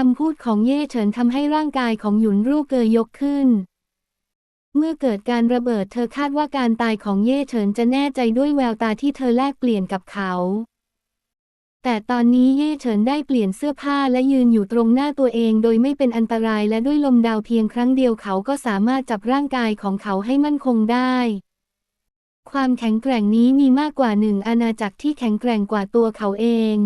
คำพูดของเย่เฉินทำให้ร่างกายของหยุนรูเกยยกขึ้น เมื่อเกิดการระเบิดเธอคาดว่าการตายของเย่เฉินจะแน่ใจด้วยแววตาที่เธอแลกเปลี่ยนกับเขา แต่ตอนนี้เย่เฉินได้เปลี่ยนเสื้อผ้าและยืนอยู่ตรงหน้าตัวเองโดยไม่เป็นอันตรายและด้วยลมดาวเพียงครั้งเดียวเขาก็สามารถจับร่างกายของเขาให้มั่นคงได้ความแข็งแกร่งนี้มีมากกว่าหนึ่งอาณาจักรที่แข็งแกร่งกว่าตัวเขาเอง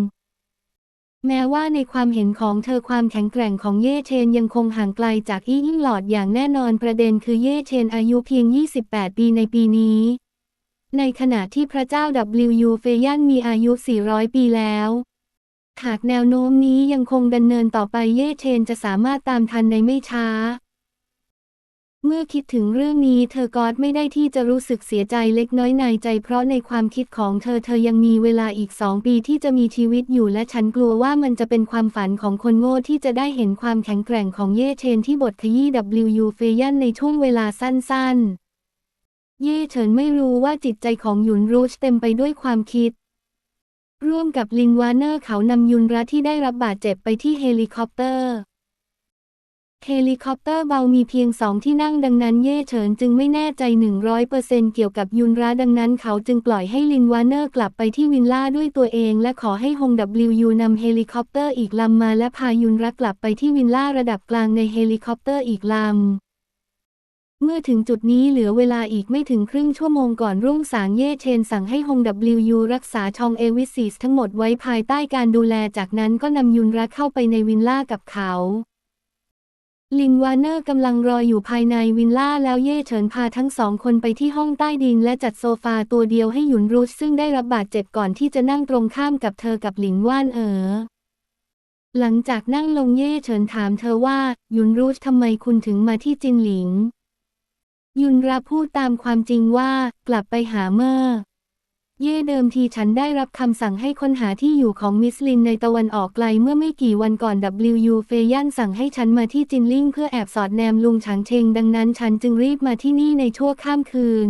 แม้ว่าในความเห็นของเธอความแข็งแกร่งของเย่เชนยังคงห่างไกลจากอี้ยิ่งหลอดอย่างแน่นอนประเด็นคือเย่เชนอายุเพียง 28 ปีในปีนี้ ในขณะที่พระเจ้า W. เฟยันมีอายุ 400 ปีแล้ว หากแนวโน้มนี้ยังคงดำเนินต่อไปเย่เชนจะสามารถตามทันในไม่ช้า เมื่อคิดถึงเรื่องนี้เธอก็ไม่ได้ที่จะรู้สึกเสียใจเล็กน้อยในใจเพราะในความคิดของเธอเธอยังมีเวลาอีกสองปีที่จะมีชีวิตอยู่และฉันกลัวว่ามันจะเป็นความฝันของคนโง่ที่จะได้เห็นความแข็งแกร่งของเย่เชนที่บทขยี้ W เฟยันในช่วงเวลาสั้นๆ เย่เฉินไม่รู้ว่าจิตใจของหยุนรูชเต็มไปด้วยความคิด ร่วมกับลินวาเนอร์เขานำยุนระที่ได้รับบาดเจ็บไปที่เฮลิคอปเตอร์ เฮลิคอปเตอร์เบามีเพียงสองที่นั่งดังนั้นเย่เฉินจึงไม่แน่ใจ 100%เกี่ยวกับยุนระดังนั้นเขาจึงปล่อยให้ลินวานเนอร์กลับไปที่วินล่าด้วยตัวเอง และขอให้ฮง W นำเฮลิคอปเตอร์อีกลำมาและพายุนระกลับไปที่วินล่าระดับกลางในเฮลิคอปเตอร์อีกลำเมื่อถึงจุดนี้เหลือเวลาอีกไม่ถึงครึ่งชั่วโมงก่อนรุ่งสางเย่เชนสั่งให้ฮง W รักษาชองเอวิซิสทั้งหมดไว้ภายใต้การดูแลจากนั้นก็นำยุนระเข้าไปในวินล่ากับเขา ลินวาเนอร์กำลังรออยู่ภายในวินล่าแล้วเย่เฉินพาทั้งสองคนไปที่ห้องใต้ดินและจัดโซฟาตัวเดียวให้หยุนรูชซึ่งได้รับบาดเจ็บก่อนที่จะนั่งตรงข้ามกับเธอกับหลินว่านเอ๋อ หลังจากนั่งลงเย่เฉินถามเธอว่า หยุนรูชทำไมคุณถึงมาที่จินหลิง ยุนราพูดตามความจริงว่ากลับไปหาเมอร์ เย่เดิมทีฉันได้รับคำสั่งให้ค้นหาที่อยู่ของมิสลินในตะวันออกไกลเมื่อไม่กี่วันก่อน WU เฟยันสั่งให้ฉันมาที่จินลิงเพื่อแอบสอดแนมลุงฉางเชงดังนั้นฉันจึงรีบมาที่นี่ในชั่วข้ามคืน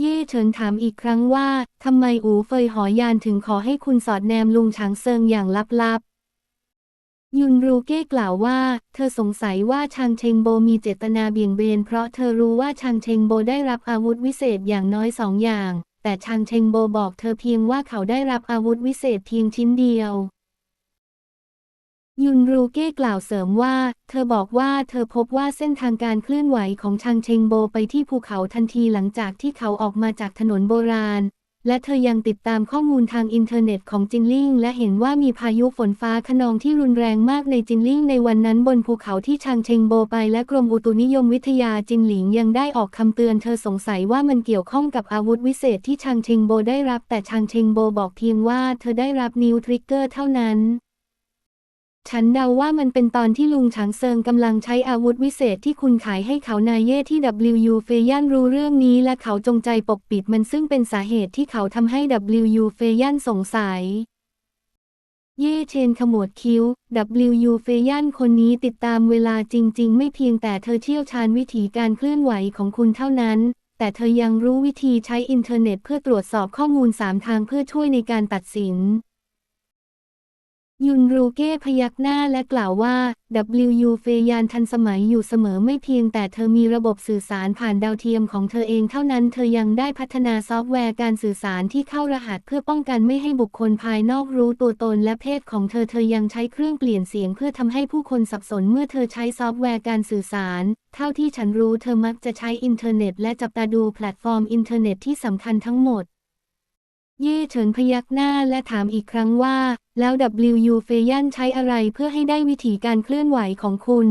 เย่เฉินถามอีกครั้งว่าทำไมอูเฟยหอยานถึงขอให้คุณสอดแนมลุงฉางเซิงอย่างลับๆ ยุนรูเก้กล่าวว่า เธอสงสัยว่าชางเชงโบมีเจตนาเบี่ยงเบนเพราะเธอรู้ว่าชางเชงโบได้รับอาวุธวิเศษอย่างน้อยสองอย่าง แต่ชางเชงโบบอกเธอเพียงว่าเขาได้รับอาวุธวิเศษเพียงชิ้นเดียว ยุนรูเก้กล่าวเสริมว่า เธอบอกว่าเธอพบว่าเส้นทางการเคลื่อนไหวของชางเชงโบไปที่ภูเขาทันทีหลังจากที่เขาออกมาจากถนนโบราณ และเธอยังติดตามข้อมูลทางอินเทอร์เน็ตของจินลิงและเห็นว่ามีพายุฝนฟ้าคะนองที่รุนแรงมากในจินลิงในวันนั้นบนภูเขาที่ชางเชงโบไปและกรมอุตุนิยมวิทยาจินหลิงยังได้ออกคำเตือนเธอสงสัยว่ามันเกี่ยวข้องกับอาวุธวิเศษที่ชางเชงโบได้รับแต่ชางเชงโบบอกเพียงว่าเธอได้รับนิ้วทริกเกอร์เท่านั้น ฉันเดาว่ามันเป็นตอนที่ลุงฉางเซิงกำลังใช้อาวุธวิเศษที่คุณขายให้เขานายเย่ที่ W เฟยันรู้เรื่องนี้และเขาจงใจปกปิดมันซึ่งเป็นสาเหตุที่เขาทำให้ W เฟยันสงสัย เย่เชนขมวดคิ้ว W เฟยันคนนี้ติดตามเวลาจริง ๆ ไม่เพียงแต่เธอเชี่ยวชาญวิธีการเคลื่อนไหวของคุณเท่านั้น แต่เธอยังรู้วิธีใช้อินเทอร์เน็ตเพื่อตรวจสอบข้อมูลสามทางเพื่อช่วยในการตัดสิน ยุนรูเก้พยักหน้าและกล่าวว่า WU เฟยานทันสมัยอยู่เสมอไม่เพียงแต่เธอมีระบบสื่อสารผ่านดาวเทียมของเธอเองเท่านั้น เธอยังได้พัฒนาซอฟต์แวร์การสื่อสารที่เข้ารหัสเพื่อป้องกันไม่ให้บุคคลภายนอกรู้ตัวตนและเพศของเธอเธอยังใช้เครื่องเปลี่ยนเสียงเพื่อทำให้ผู้คนสับสนเมื่อเธอใช้ซอฟต์แวร์การสื่อสาร เท่าที่ฉันรู้เธอมักจะใช้อินเทอร์เน็ต และจับตาดูแพลตฟอร์มอินเทอร์เน็ตที่สำคัญทั้งหมด เย่เฉินพยักหน้าและถามอีกครั้งว่า แล้ว WU เฟยันใช้อะไรเพื่อให้ได้วิธีการเคลื่อนไหวของคุณ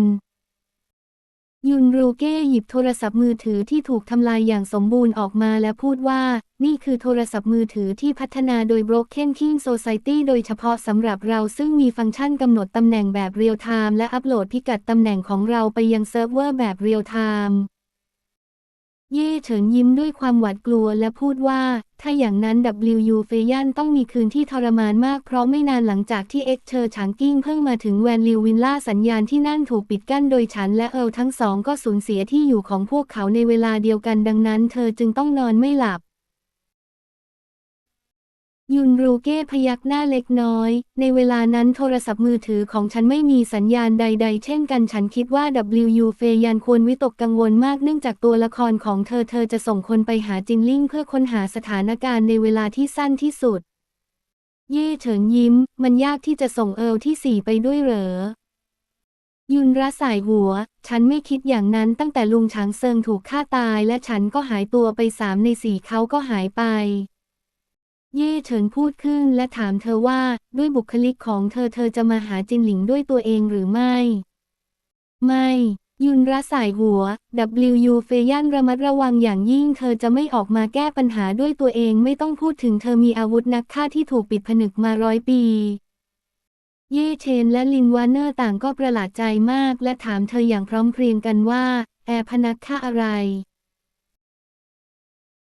ยุนรูเก้หยิบโทรศัพท์มือถือที่ถูกทำลายอย่างสมบูรณ์ออกมาและพูดว่า นี่คือโทรศัพท์มือถือที่พัฒนาโดย Broken King Society โดยเฉพาะสำหรับเราซึ่งมีฟังก์ชันกำหนดตำแหน่งแบบเรียลไทม์และอัปโหลดพิกัดตำแหน่งของเราไปยังเซิร์ฟเวอร์แบบเรียลไทม์ เย่เฉินยิ้มด้วยความหวาดกลัวและพูดว่า ถ้าอย่างนั้น W เฟยันต้องมีคืนที่ทรมานมากเพราะไม่นานหลังจากที่เอ็กเชอร์ฉางกิ้งเพิ่งมาถึงแวนลิววินล่าสัญญาณที่นั่นถูกปิดกั้นโดยฉันและเอิลทั้งสองก็สูญเสียที่อยู่ของพวกเขาในเวลาเดียวกันดังนั้น เธอจึงต้องนอนไม่หลับ ยุนรูเก้พยักหน้าเล็กน้อย ในเวลานั้นโทรศัพท์มือถือของฉันไม่มีสัญญาณใด ๆ เช่นกันฉันคิดว่า W.U. เฟยันควรวิตกกังวลมากเนื่องจากตัวละครของเธอเธอจะส่งคนไปหาจินลิ่งเพื่อค้นหาสถานการณ์ในเวลาที่สั้นที่สุด เย่เฉินยิ้ม มันยากที่จะส่งเอิลที่สี่ไปด้วยเหรอ ยุนระสายหัว ฉันไม่คิดอย่างนั้นตั้งแต่ลุงฉางเซิงถูกฆ่าตาย และฉันก็หายตัวไปสามในสี่เขาก็หายไป เย่เฉินพูดขึ้นและถามเธอว่าด้วยบุคลิกของเธอเธอจะมาหาจินหลิงด้วยตัวเองหรือไม่ ไม่ ยุนระสายหัว W.U. เฟยันระมัดระวังอย่างยิ่ง เธอจะไม่ออกมาแก้ปัญหาด้วยตัวเองไม่ต้องพูดถึงเธอมีอาวุธนักฆ่าที่ถูกปิดผนึกมาร้อยปี เย่เชนและลินวานเนอร์ต่างก็ประหลาดใจมาก และถามเธออย่างพร้อมเพรียงกันว่า แอร์พนักฆ่าอะไร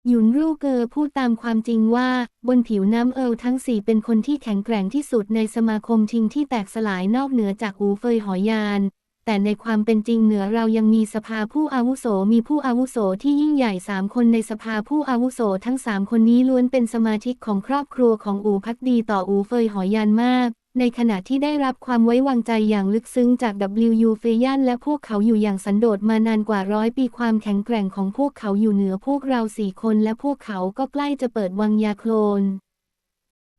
หยุนรูเกอพูดตามความจริงว่า บนผิวน้ำเอิลทั้งสี่เป็นคนที่แข็งแกร่งที่สุดในสมาคมชิงที่แตกสลายนอกเหนือจากอูเฟยหอยาน แต่ในความเป็นจริงเหนือเรายังมีสภาผู้อาวุโสมีผู้อาวุโสที่ยิ่งใหญ่สามคนในสภาผู้อาวุโสทั้งสามคนนี้ล้วนเป็นสมาชิกของครอบครัวของอูพักดีต่ออูเฟยหอยานมาก ในขณะที่ได้รับความไว้วางใจอย่างลึกซึ้งจาก W.U. เฟยันและพวกเขาอยู่อย่างสันโดษมานานกว่าร้อยปีความแข็งแกร่งของพวกเขาอยู่เหนือพวกเราสี่คนและพวกเขาก็ใกล้จะเปิดวังยาโคลน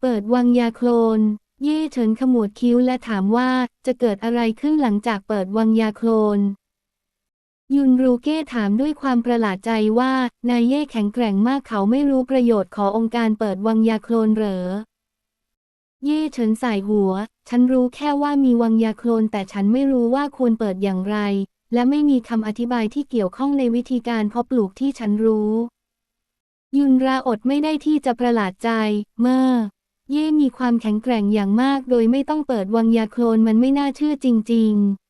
เปิดวังยาโคลน เย่เฉินขมวดคิ้วและถามว่าจะเกิดอะไรขึ้นหลังจากเปิดวังยาโคลนยุนรูเก้ถามด้วยความประหลาดใจว่านายเย่แข็งแกร่งมากเขาไม่รู้ประโยชน์ขององค์การเปิดวังยาโคลนเหรอ เย่เฉินสายหัว ฉันรู้แค่ว่ามีวังยาโคลนแต่ฉันไม่รู้ว่าควรเปิดอย่างไร และไม่มีคำอธิบายที่เกี่ยวข้องในวิธีการเพาะปลูกที่ฉันรู้ ยุนราอดไม่ได้ที่จะประหลาดใจ เมื่อ เย่มีความแข็งแกร่งอย่างมาก โดยไม่ต้องเปิดวังยาโคลนมันไม่น่าเชื่อจริง ๆ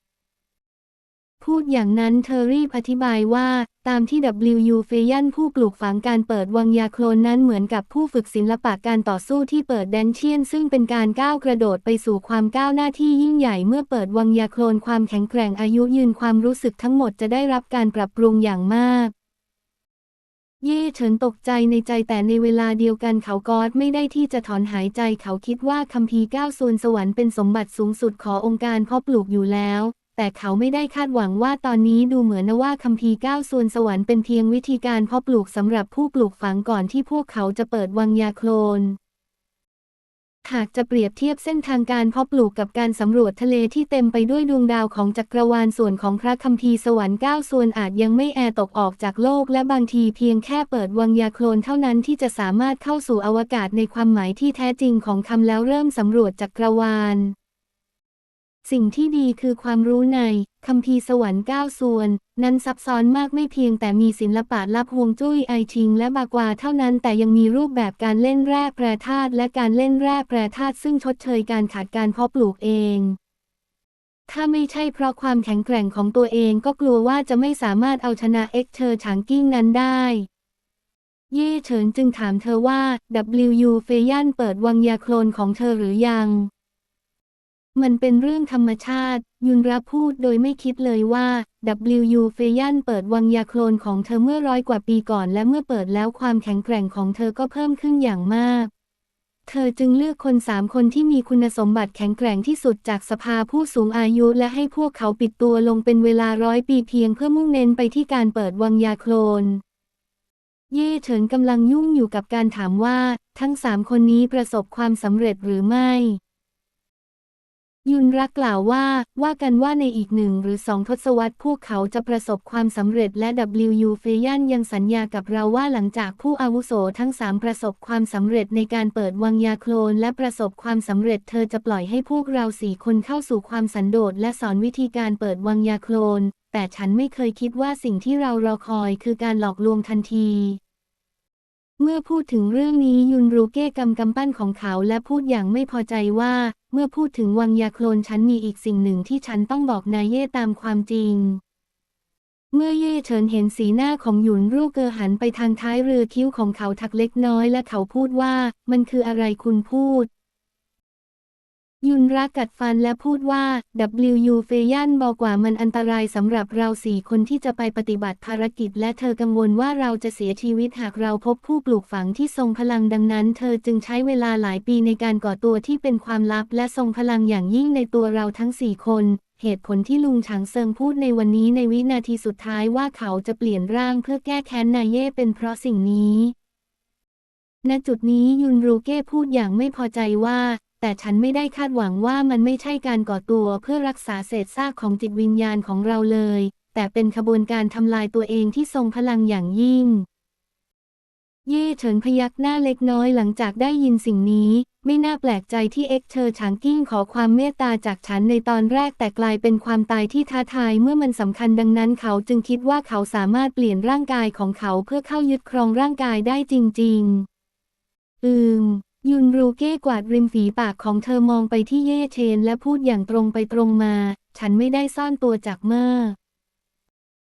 พูดอย่างนั้นเธอรีบอธิบายว่า ตามที่ W.U. เฟยันผู้ปลูกฝังการเปิดวังยาโคลนนั้นเหมือนกับผู้ฝึกศิลปะการต่อสู้ที่เปิดแดนเชียน ซึ่งเป็นการก้าวกระโดดไปสู่ความก้าวหน้าที่ยิ่งใหญ่เมื่อเปิดวังยาโคลนความแข็งแกร่งอายุยืนความรู้สึกทั้งหมดจะได้รับการปรับปรุงอย่างมากเย่เฉินตกใจในใจแต่ในเวลาเดียวกันเขากอดไม่ได้ที่จะถอนหายใจเขาคิดว่าคัมภีร์ก้าวส่วนสวรรค์เป็นสมบัติสูงสุดขององค์การเพาะปลูกอยู่แล้ว แต่เขาไม่ได้คาดหวังว่าตอนนี้ดูเหมือนว่าคัมภีร์ก้าวส่วนสวรรค์เป็นเพียงวิธีการเพาะปลูกสำหรับผู้ปลูกฝังก่อนที่พวกเขาจะเปิดวังยาโคลน หากจะเปรียบเทียบเส้นทางการเพาะปลูกกับการสำรวจทะเลที่เต็มไปด้วยดวงดาวของจักรวาลส่วนของพระคัมภีร์สวรรค์ก้าส่วนอาจยังไม่แอตกออกจากโลกและบางทีเพียงแค่เปิดวังยาโคลนเท่านั้นที่จะสามารถเข้าสู่อวกาศในความหมายที่แท้จริงของคำแล้วเริ่มสำรวจจักรวาล สิ่งที่ดีคือความรู้ในคัมภีร์สวรรค์เก้าส่วน นั้นซับซ้อนมากไม่เพียงแต่มีศิลปะลับฮวงจุ้ยไอชิง และบากวาเท่านั้นแต่ยังมีรูปแบบการเล่นแร่แปรธาตุและการเล่นแร่แปรธาตุซึ่งชดเชยการขาดการเพาะปลูกเอง ถ้าไม่ใช่เพราะความแข็งแกร่งของตัวเองก็กลัวว่าจะไม่สามารถเอาชนะเอ็กเชอร์ฉางกิ้งนั้นได้เย่เฉินจึงถามเธอว่า W.U. เฟยันเปิดวังยาโคลนของเธอหรือยัง มันเป็นเรื่องธรรมชาติ ยุนระพูดโดยไม่คิดเลยว่า W.U. เฟยันเปิดวังยาโคลนของเธอเมื่อร้อยกว่าปีก่อนและเมื่อเปิดแล้วความแข็งแกร่งของเธอก็เพิ่มขึ้นอย่างมาก เธอจึงเลือกคนสามคนที่มีคุณสมบัติแข็งแกร่งที่สุดจากสภาผู้สูงอายุและให้พวกเขาปิดตัวลงเป็นเวลาร้อยปีเพียงเพื่อมุ่งเน้นไปที่การเปิดวังยาโคลนเย่เฉินกำลังยุ่งอยู่กับการถามว่า ทั้งสามคนนี้ประสบความสำเร็จหรือไม่ ยุนรักกล่าวว่า ว่ากันว่าในอีกหนึ่งหรือสองทศวรรษพวกเขาจะประสบความสำเร็จและ W.U. เฟยันยังสัญญากับเราว่าหลังจากผู้อาวุโสทั้งสามประสบความสำเร็จในการเปิดวังยาโคลนและประสบความสำเร็จเธอจะปล่อยให้พวกเราสี่คนเข้าสู่ความสันโดษและสอนวิธีการเปิดวังยาโคลน แต่ฉันไม่เคยคิดว่าสิ่งที่เรารอคอยคือการหลอกลวงทันทีเมื่อพูดถึงเรื่องนี้ยุนรูเก้กำกำปั้นของเขาและพูดอย่างไม่พอใจว่า เมื่อพูดถึงวังยาโคลนฉันมีอีกสิ่งหนึ่งที่ฉันต้องบอกนายเย่ตามความจริง เมื่อเย่เฉินเห็นสีหน้าของหยุนรูเกอหันไปทางท้ายเรือคิ้วของเขาทักเล็กน้อยและเขาพูดว่า มันคืออะไรคุณพูด ยุนรักกัดฟันและพูดว่า W เฟยันบอกว่ามันอันตรายสำหรับเราสี่คนที่จะไปปฏิบัติภารกิจ และเธอกังวลว่าเราจะเสียชีวิตหากเราพบผู้ปลูกฝังที่ทรงพลังดังนั้น เธอจึงใช้เวลาหลายปีในการก่อตัวที่เป็นความลับ และทรงพลังอย่างยิ่งในตัวเราทั้งสี่คน เหตุผลที่ลุงฉางเซิงพูดในวันนี้ในวินาทีสุดท้ายว่าเขาจะเปลี่ยนร่างเพื่อแก้แค้นนายเย่เป็นเพราะสิ่งนี้ณจุดนี้ยุนรูเก้พูดอย่างไม่พอใจว่า แต่ฉันไม่ได้คาดหวังว่ามันไม่ใช่การก่อตัวเพื่อรักษาเศษซากของจิตวิญญาณของเราเลย แต่เป็นขบวนการทำลายตัวเองที่ทรงพลังอย่างยิ่ง เย่เฉินพยักหน้าเล็กน้อยหลังจากได้ยินสิ่งนี้ ไม่น่าแปลกใจที่เอ็กเชอร์ฉางกิ้งขอความเมตตาจากฉันในตอนแรกแต่กลายเป็นความตายที่ท้าทายเมื่อมันสำคัญดังนั้นเขาจึงคิดว่าเขาสามารถเปลี่ยนร่างกายของเขาเพื่อเข้ายึดครองร่างกายได้จริง ๆ อืม ยุนรูเก้กวาดริมฝีปากของเธอมองไปที่เย่เชน และพูดอย่างตรงไปตรงมา ฉันไม่ได้ซ่อนตัวจากเมื่อ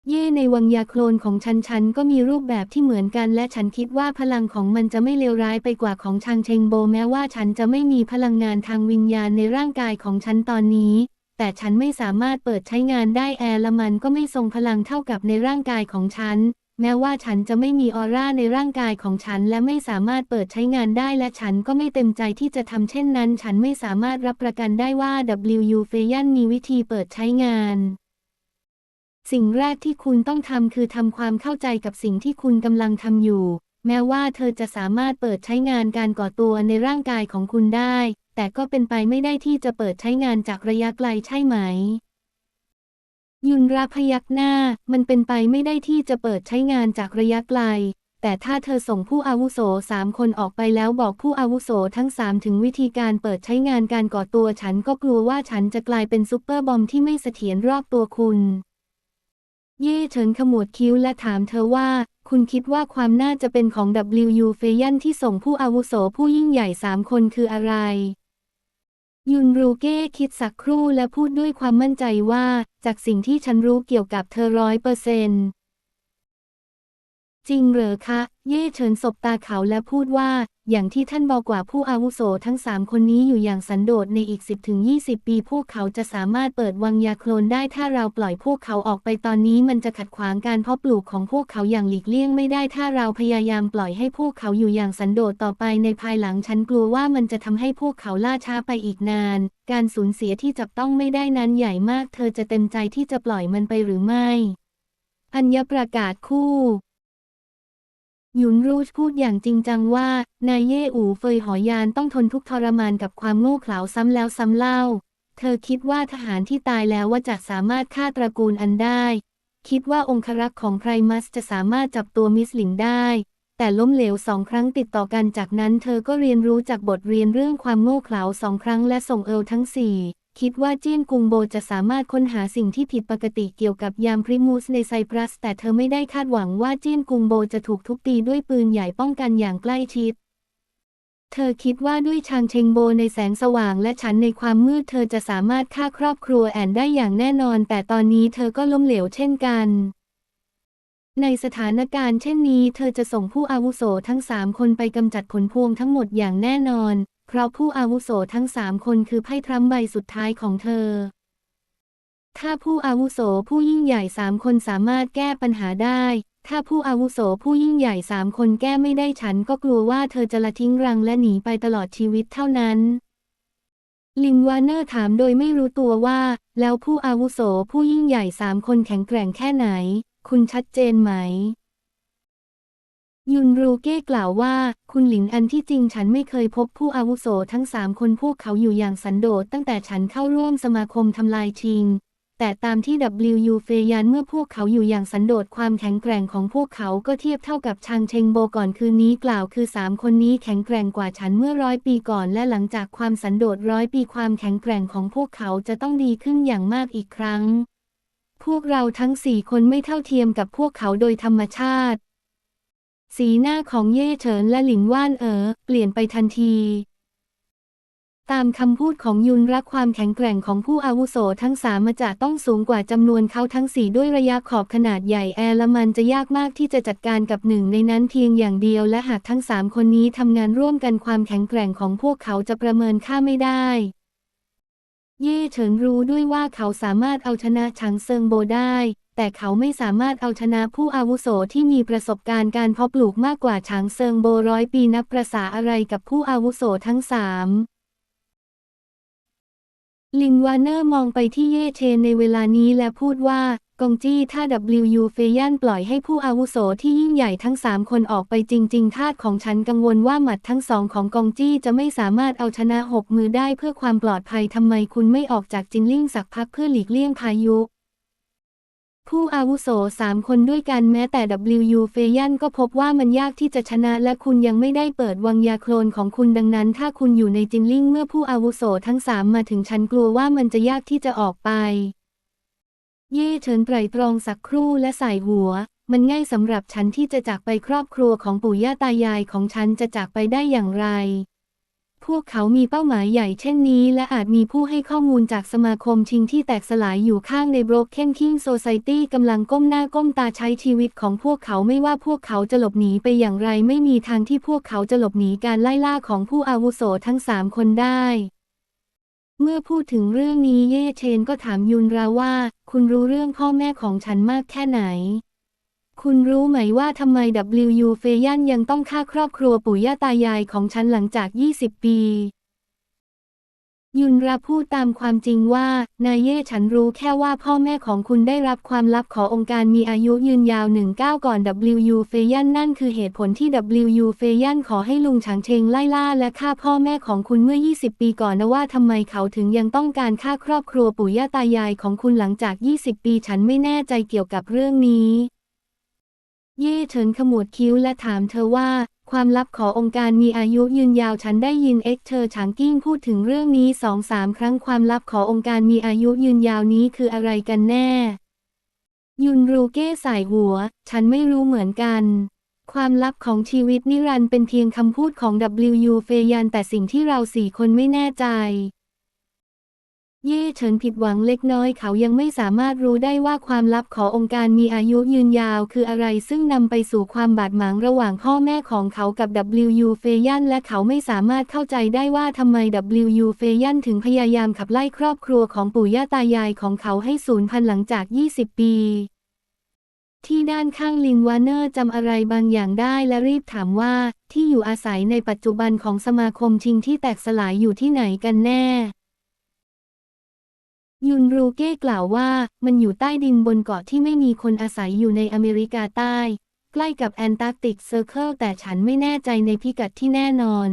เย่ในวังยาโคลนของฉันฉันก็มีรูปแบบที่เหมือนกัน และฉันคิดว่าพลังของมันจะไม่เลวร้ายไปกว่าของชางเชงโบ แม้ว่าฉันจะไม่มีพลังงานทางวิญญาณในร่างกายของฉันตอนนี้ แต่ฉันไม่สามารถเปิดใช้งานได้แอร์ละมันก็ไม่ทรงพลังเท่ากับในร่างกายของฉัน แม้ว่าฉันจะไม่มีออร่าในร่างกายของฉันและไม่สามารถเปิดใช้งานได้และฉันก็ไม่เต็มใจที่จะทำเช่นนั้น ฉันไม่สามารถรับประกันได้ว่า W เฟยันมีวิธีเปิดใช้งาน สิ่งแรกที่คุณต้องทำคือทำความเข้าใจกับสิ่งที่คุณกำลังทำอยู่ แม้ว่าเธอจะสามารถเปิดใช้งานการก่อตัวในร่างกายของคุณได้ แต่ก็เป็นไปไม่ได้ที่จะเปิดใช้งานจากระยะไกลใช่ไหม ยุนราพยักหน้า มันเป็นไปไม่ได้ที่จะเปิดใช้งานจากระยะไกล แต่ถ้าเธอส่งผู้อาวุโสสามคนออกไปแล้วบอกผู้อาวุโสทั้งสามถึงวิธีการเปิดใช้งานการก่อตัวฉันก็กลัวว่าฉันจะกลายเป็นซุปเปอร์บอมที่ไม่เสถียรรอบตัวคุณ เย่เฉินขมวดคิ้วและถามเธอว่า คุณคิดว่าความน่าจะเป็นของ W เฟยันที่ส่งผู้อาวุโสผู้ยิ่งใหญ่สามคนคืออะไร ยุนรูเก้คิดสักครู่และพูดด้วยความมั่นใจว่า จากสิ่งที่ฉันรู้เกี่ยวกับเธอร้อยเปอร์เซนต์ จริงเหรอคะ เย่เฉินสบตาเขาและพูดว่า อย่างที่ท่านบอกว่าผู้อาวุโสทั้งสามคนนี้อยู่อย่างสันโดษในอีก 10-20 ปี พวกเขาจะสามารถเปิดวังยาโคลนได้ถ้าเราปล่อยพวกเขาออกไปตอนนี้มันจะขัดขวางการเพาะปลูกของพวกเขาอย่างหลีกเลี่ยงไม่ได้ถ้าเราพยายามปล่อยให้พวกเขาอยู่อย่างสันโดษต่อไปในภายหลังฉันกลัวว่ามันจะทำให้พวกเขาล่าช้าไปอีกนาน การสูญเสียที่จับต้องไม่ได้นั้นใหญ่มาก เธอจะเต็มใจที่จะปล่อยมันไปหรือไม่ อัญญประกาศคู่ หยุนรูชพูดอย่างจริงจังว่า นายเย่อูเฟยหอยานต้องทนทุกทรมานกับความโง่เขลาซ้ำแล้วซ้ำเล่า เธอคิดว่าทหารที่ตายแล้วว่าจะสามารถฆ่าตระกูลอันได้ คิดว่าองครักษ์ของไพรมัสจะสามารถจับตัวมิสหลิงได้ แต่ล้มเหลวสองครั้งติดต่อกันจากนั้น เธอก็เรียนรู้จากบทเรียนเรื่องความโง่เขลาสองครั้งและส่งเอลทั้งสี่ คิดว่าเจี้ยนกุงโบจะสามารถค้นหาสิ่งที่ผิดปกติเกี่ยวกับยามพริมูสในไซปรัส แต่เธอไม่ได้คาดหวังว่าเจี้ยนกุงโบจะถูกทุบตีด้วยปืนใหญ่ป้องกันอย่างใกล้ชิด เธอคิดว่าด้วยชางเชงโบในแสงสว่างและฉันในความมืดเธอจะสามารถฆ่าครอบครัวแอนได้อย่างแน่นอน แต่ตอนนี้เธอก็ล้มเหลวเช่นกันในสถานการณ์เช่นนี้ เธอจะส่งผู้อาวุโสทั้งสามคนไปกำจัดผลพวงทั้งหมดอย่างแน่นอน เพราะผู้อาวุโสทั้งสามคนคือไพ่ทรัมใบสุดท้ายของเธอ ถ้าผู้อาวุโสผู้ยิ่งใหญ่สามคนสามารถแก้ปัญหาได้ ถ้าผู้อาวุโสผู้ยิ่งใหญ่สามคนแก้ไม่ได้ฉันก็กลัวว่าเธอจะละทิ้งรังและหนีไปตลอดชีวิตเท่านั้น ลินวานเนอร์ถามโดยไม่รู้ตัวว่า แล้วผู้อาวุโสผู้ยิ่งใหญ่สามคนแข็งแกร่งแค่ไหน คุณชัดเจนไหม ยุนรูเก้กล่าวว่า คุณหลินอันที่จริงฉันไม่เคยพบผู้อาวุโสทั้งสามคนพวกเขาอยู่อย่างสันโดษตั้งแต่ฉันเข้าร่วมสมาคมทำลายชิง แต่ตามที่ WU เฟยันเมื่อพวกเขาอยู่อย่างสันโดษความแข็งแกร่งของพวกเขาก็เทียบเท่ากับชางเชงโบก่อนคืนนี้กล่าวคือสามคนนี้แข็งแกร่งกว่าฉันเมื่อร้อยปีก่อน และหลังจากความสันโดษร้อยปีความแข็งแกร่งของพวกเขาจะต้องดีขึ้นอย่างมากอีกครั้ง พวกเราทั้งสี่คนไม่เท่าเทียมกับพวกเขาโดยธรรมชาติ สีหน้าของเย่เฉินและหลิงว่านเอ๋อเปลี่ยนไปทันที ตามคำพูดของยุนรักความแข็งแกร่งของผู้อาวุโสทั้งสามมาจะต้องสูงกว่าจำนวนเขาทั้งสี่ด้วยระยะขอบขนาดใหญ่แอร์ละมันจะยากมากที่จะจัดการกับหนึ่งในนั้นเพียงอย่างเดียวและหากทั้งสามคนนี้ทำงานร่วมกันความแข็งแกร่งของพวกเขาจะประเมินค่าไม่ได้ เย่เฉินรู้ด้วยว่าเขาสามารถเอาชนะฉางเซิงโบได้ แต่เขาไม่สามารถเอาชนะผู้อาวุโสที่มีประสบการณ์การเพาะปลูกมากกว่าฉางเซิงโบร้อยปีนับประษาอะไรกับผู้อาวุโสทั้งสามลินวานเนอร์มองไปที่เย่เชนในเวลานี้และพูดว่า กงจี้ถ้า W เฟยันปล่อยให้ผู้อาวุโสที่ยิ่งใหญ่ทั้งสามคนออกไปจริง ๆ ทาสของฉันกังวลว่าหมัดทั้งสองของกงจี้จะไม่สามารถเอาชนะหกมือได้เพื่อความปลอดภัยทำไมคุณไม่ออกจากจินลิ่งสักพักเพื่อหลีกเลี่ยงพายุผู้อาวุโสสามคนด้วยกันแม้แต่ W เฟยันก็พบว่ามันยากที่จะชนะและคุณยังไม่ได้เปิดวังยาโคลนของคุณดังนั้น ถ้าคุณอยู่ในจินลิ่งเมื่อผู้อาวุโสทั้งสามมาถึงฉันกลัวว่ามันจะยากที่จะออกไป เย่เฉินไตรตรองสักครู่และใส่หัว มันง่ายสำหรับฉันที่จะจากไปครอบครัวของปู่ย่าตายายของฉันจะจากไปได้อย่างไร พวกเขามีเป้าหมายใหญ่เช่นนี้ และอาจมีผู้ให้ข้อมูลจากสมาคมชิงที่แตกสลายอยู่ข้างใน Broken King Society กำลังก้มหน้าก้มตาใช้ชีวิตของพวกเขาไม่ว่าพวกเขาจะหลบหนีไปอย่างไรไม่มีทางที่พวกเขาจะหลบหนีการไล่ล่าของผู้อาวุโสทั้งสามคนได้ เมื่อพูดถึงเรื่องนี้เย่เชนก็ถามยุนราว่า คุณรู้เรื่องพ่อแม่ของฉันมากแค่ไหน คุณรู้ไหมว่าทำไม W เฟยันยังต้องฆ่าครอบครัวปู่ย่าตายายของฉันหลังจาก 20 ปี ยุนราพูดตามความจริงว่า นายเย่ฉันรู้แค่ว่าพ่อแม่ของคุณได้รับความลับขอองค์การมีอายุยืนยาว 19 ก่อน WU เฟยันนั่นคือเหตุผลที่ WU เฟยันขอให้ลุงฉางเชงไล่ล่าและฆ่าพ่อแม่ของคุณเมื่อ 20 ปีก่อนนะว่าทำไมเขาถึงยังต้องการฆ่าครอบครัวปู่ย่าตายายของคุณหลังจาก 20 ปีฉันไม่แน่ใจเกี่ยวกับเรื่องนี้ เย่เฉินขมวดคิ้วและถามเธอว่า ความลับขอองค์การมีอายุยืนยาวฉันได้ยินเอ็กเธอร์ฉางกิ้งพูดถึงเรื่องนี้สองสามครั้งความลับขอองค์การมีอายุยืนยาวนี้คืออะไรกันแน่ ยุนรูเก้สายหัว ฉันไม่รู้เหมือนกัน ความลับของชีวิตนิรันดร์เป็นเพียงคำพูดของ W เฟยันแต่สิ่งที่เราสี่คนไม่แน่ใจ เย่เฉินผิดหวังเล็กน้อยเขายังไม่สามารถรู้ได้ว่าความลับขององค์การมีอายุยืนยาวคืออะไรซึ่งนำไปสู่ความบาดหมางระหว่างพ่อแม่ของเขากับ W. U. เฟยันและเขาไม่สามารถเข้าใจได้ว่าทำไม W. U. เฟยันถึงพยายามขับไล่ครอบครัวของปู่ย่าตายายของเขาให้สูญพันธุ์หลังจาก 20 ปี ที่ด้านข้างลินวานเนอร์จำอะไรบางอย่างได้และรีบถามว่าที่อยู่อาศัยในปัจจุบันของสมาคมชิงที่แตกสลายอยู่ที่ไหนกันแน่ ยุนรูเก้กล่าวว่ามันอยู่ใต้ดินบนเกาะที่ไม่มีคนอาศัยอยู่ในอเมริกาใต้ ใกล้กับแอนตาร์กติกเซอร์เคิลแต่ฉันไม่แน่ใจในพิกัดที่แน่นอน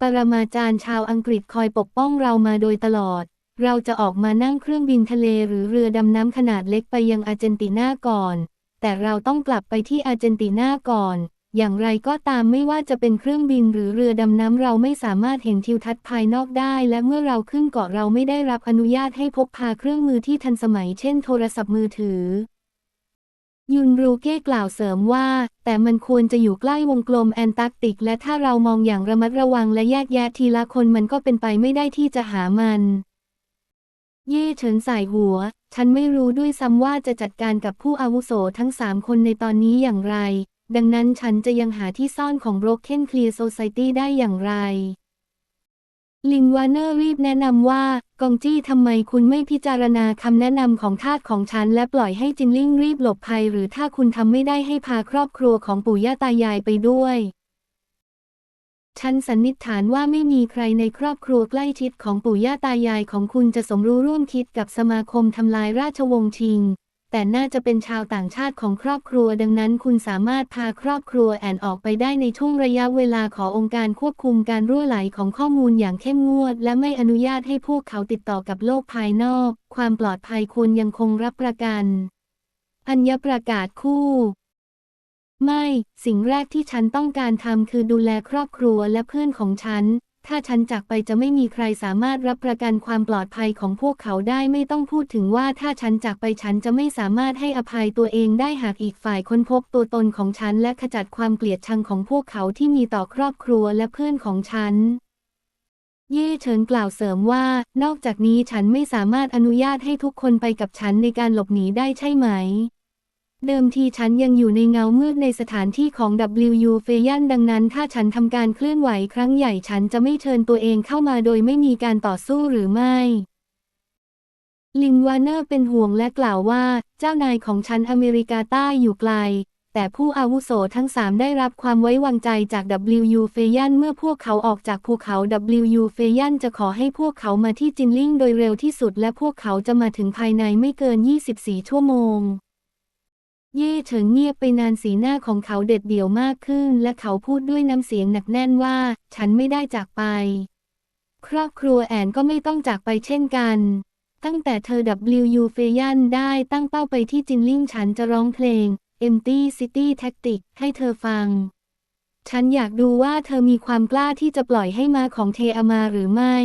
ปรมาจารย์ชาวอังกฤษคอยปกป้องเรามาโดยตลอด เราจะออกมานั่งเครื่องบินทะเลหรือเรือดำน้ำขนาดเล็กไปยังอาร์เจนตินาก่อน แต่เราต้องกลับไปที่อาร์เจนตินาก่อน อย่างไรก็ตามไม่ว่าจะเป็นเครื่องบินหรือเรือดำน้ำเราไม่สามารถเห็นทิวทัศน์ภายนอกได้ และเมื่อเราขึ้นเกาะเราไม่ได้รับอนุญาตให้พกพาเครื่องมือที่ทันสมัยเช่นโทรศัพท์มือถือ ยุนรูเก้กล่าวเสริมว่า แต่มันควรจะอยู่ใกล้วงกลมแอนตาร์กติก และถ้าเรามองอย่างระมัดระวังและแยกแยะทีละคนมันก็เป็นไปไม่ได้ที่จะหามันเย่เฉินสายหัว ฉันไม่รู้ด้วยซ้ำว่าจะจัดการกับผู้อาวุโสทั้งสามคนในตอนนี้อย่างไร ดังนั้นฉันจะยังหาที่ซ่อนของ Broken Clear Society ได้อย่างไร ลินวาเนอร์รีบแนะนำว่า กองจี้ทำไมคุณไม่พิจารณาคำแนะนำของทาสของฉัน และปล่อยให้จินลิ่งรีบหลบภัย หรือถ้าคุณทำไม่ได้ให้พาครอบครัวของปู่ย่าตายายไปด้วยฉันสันนิษฐานว่าไม่มีใครในครอบครัวใกล้ชิดของปู่ย่าตายายของคุณจะสมรู้ร่วมคิดกับสมาคมทำลายราชวงศ์ชิง แต่น่าจะเป็นชาวต่างชาติของครอบครัวดังนั้นคุณสามารถพาครอบครัวแอนออกไปได้ในช่วงระยะเวลาขอองค์การควบคุมการรั่วไหลของข้อมูลอย่างเข้มงวด และไม่อนุญาตให้พวกเขาติดต่อกับโลกภายนอก ความปลอดภัยควรยังคงรับประกัน อัญญประกาศคู่ไม่ สิ่งแรกที่ฉันต้องการทำคือดูแลครอบครัวและเพื่อนของฉัน ถ้าฉันจากไปจะไม่มีใครสามารถรับประกันความปลอดภัยของพวกเขาได้ไม่ต้องพูดถึงว่าถ้าฉันจากไปฉันจะไม่สามารถให้อภัยตัวเองได้หากอีกฝ่ายค้นพบตัวตนของฉันและขจัดความเกลียดชังของพวกเขาที่มีต่อครอบครัวและเพื่อนของฉัน เย่เฉินกล่าวเสริมว่า นอกจากนี้ฉันไม่สามารถอนุญาตให้ทุกคนไปกับฉันในการหลบหนีได้ใช่ไหม เดิมทีฉันยังอยู่ในเงามืดในสถานที่ของ W เฟยันดังนั้น ถ้าฉันทำการเคลื่อนไหวครั้งใหญ่ฉันจะไม่เชิญตัวเองเข้ามาโดยไม่มีการต่อสู้หรือไม่ ลินวาเนอร์เป็นห่วงและกล่าวว่า เจ้านายของฉันอเมริกาใต้อยู่ไกล แต่ผู้อาวุโสทั้งสามได้รับความไว้วางใจจาก W. เฟยันเมื่อพวกเขาออกจากภูเขา W. เฟยันจะขอให้พวกเขามาที่จินลิงโดยเร็วที่สุด และพวกเขาจะมาถึงภายในไม่เกิน 24 ชั่วโมง เย่เฉิงเงียบไปนานสีหน้าของเขาเด็ดเดี่ยวมากขึ้น และเขาพูดด้วยน้ำเสียงหนักแน่นว่า ฉันไม่ได้จากไป ครอบครัวแอนก็ไม่ต้องจากไปเช่นกัน ตั้งแต่เธอ W. เฟยันได้ตั้งเป้าไปที่จินลิ่งฉันจะร้องเพลง Empty City Tactic ให้เธอฟัง ฉันอยากดูว่าเธอมีความกล้าที่จะปล่อยให้มาของเทอามาหรือไม่